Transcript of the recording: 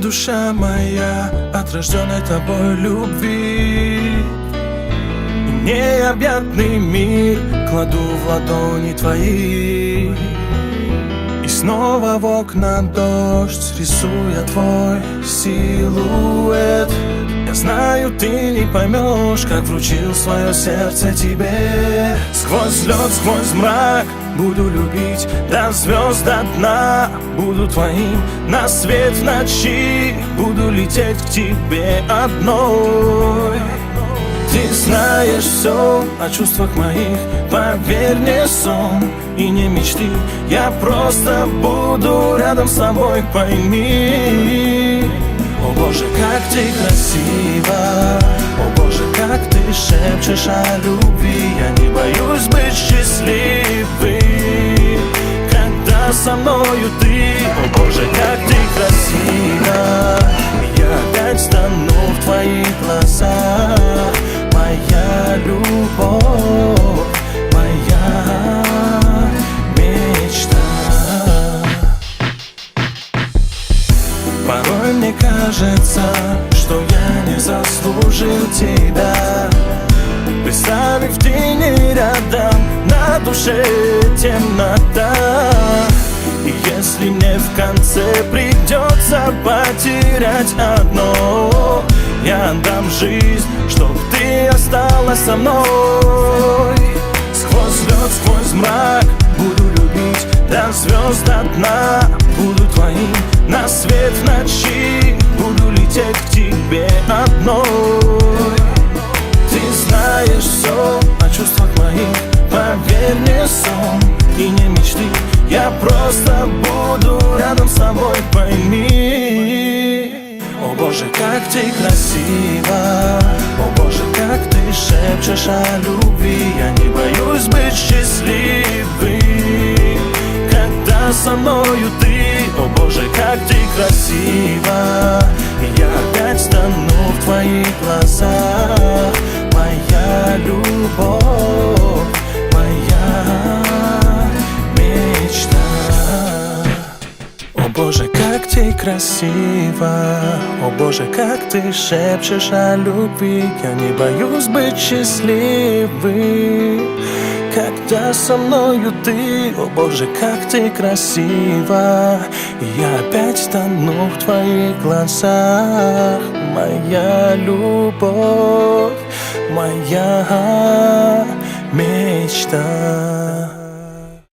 душа моя от рожденной тобой любви. Необъятный мир кладу в ладони твои. И снова в окна дождь рисуя твой силуэт Я знаю, ты не поймешь, как вручил свое сердце тебе. Сквозь лед, сквозь мрак Буду любить до звезд до дна Буду твоим. На свет в ночи Буду лететь к тебе одной. Ты знаешь все о чувствах моих. Поверь, не сон и не мечты. Я просто буду рядом с тобой, пойми О боже, как ты красива. О боже, как ты шепчешь о любви. Я не боюсь быть счастливым. Когда со мною ты мне кажется, что я не заслужил тебя. Представив тени рядом, на душе темнота. И если мне в конце придется потерять одно Я отдам жизнь, чтоб ты осталась со мной. Сквозь лед, сквозь мрак буду любить до звезд до дна. Буду на свет в ночи. Буду лететь к тебе одной. Ты знаешь все о чувствах моих. Поверь, не сон и не мечты. Я просто буду рядом с тобой, пойми. О боже, как ты красива О боже, как ты шепчешь о любви. Я не боюсь быть счастливым. Когда со мною ты О боже, как ты красива. Я опять стану в твоих глазах Моя любовь, моя мечта. О боже, как ты красива. О боже, как ты шепчешь о любви. Я не боюсь быть счастливым. Когда со мною ты? О боже, как ты красива Я опять тону в твоих глазах. Моя любовь, моя мечта